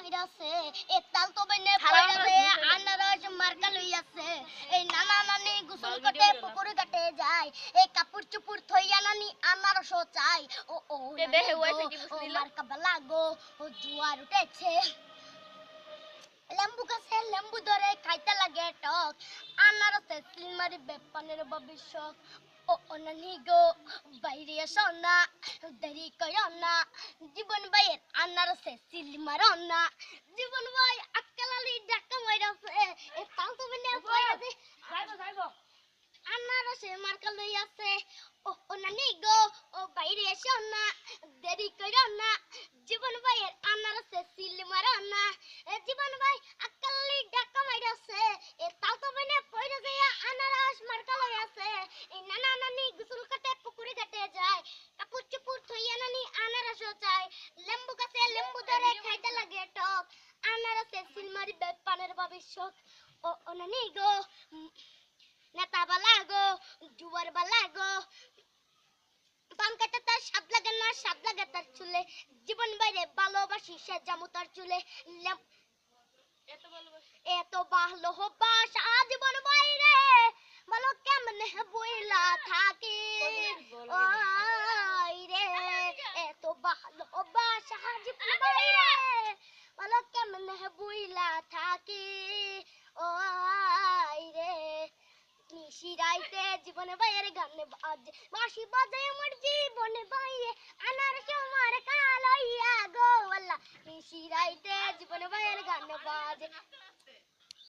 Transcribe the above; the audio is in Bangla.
মাইরাছে এ তাল তো বেনে পড়াছে আনারস মার্কা লইয়াছে এই নানা নানি গোসল করতে পুকুরে কাটে যায়। এই কাপড় চুপুর থইয়া নানি আনারস চাই ও ও? মার্কা বালা গো ও জুয়ার উঠেছে। লেম্বু গাছে লেম্বু ধরে খাইতে লাগে টক। আনারসে সিল মারি বেপানের ভবিষ্যৎ। ও অনানি গো বাইরে এসো না দেরি করো না জীবন ভাইয়ের আনারসে সিল মারো না জীবন ভাই আক্কালালি ডাক্কা মাইরাছে এ তাল তো বিনে যাইবো আনারসে মার্কা লই আছে ও অনানি গো ও বাইরে এসো না দেরি করো না জীবন ভাইয়ের আনারসে সিল মারো না এ জীবন ভাই আক্কালালি ডাক্কা মাইরাছে এ তাল তো বিনে পয়রাছে আনারস মার্কা লই আছে এই নানা নানি গোসল কাটে পুকুরে কাটে যায় কাপড় চুপুর থইয়া নানি আনারস চায় লেম্বু গাছে ধরে খাইতে লাগে টক। আনারসে সিল মারিবে পানের ভবিষ্যৎ। ও ও নানি গো নেতা বালা গো জুয়ার বালা গো। পান কাটা তার স্বাদ লাগে না স্বাদ লাগে তার চুলে। জীবন বাইরে ভালোবাসি সে জামু তার চুলে। এত ভালোবাসি এত ভালো বাসা জীবন বাইরে বলো কেমনে বইলা থাকি ওই রে এত ভালো বাসা জীবন বাইরে বলো কেমনে বইলা থাকি। ও রে। নিশিরাইতে জীবনে বাইরে গানে বাজ। বাঁশি বাজে আমার জীবনে ভাইয়ে আনার সমর কালইয়া গো আল্লাহ। নিশিরাইতে জীবনে বাইরে গানে বাজে।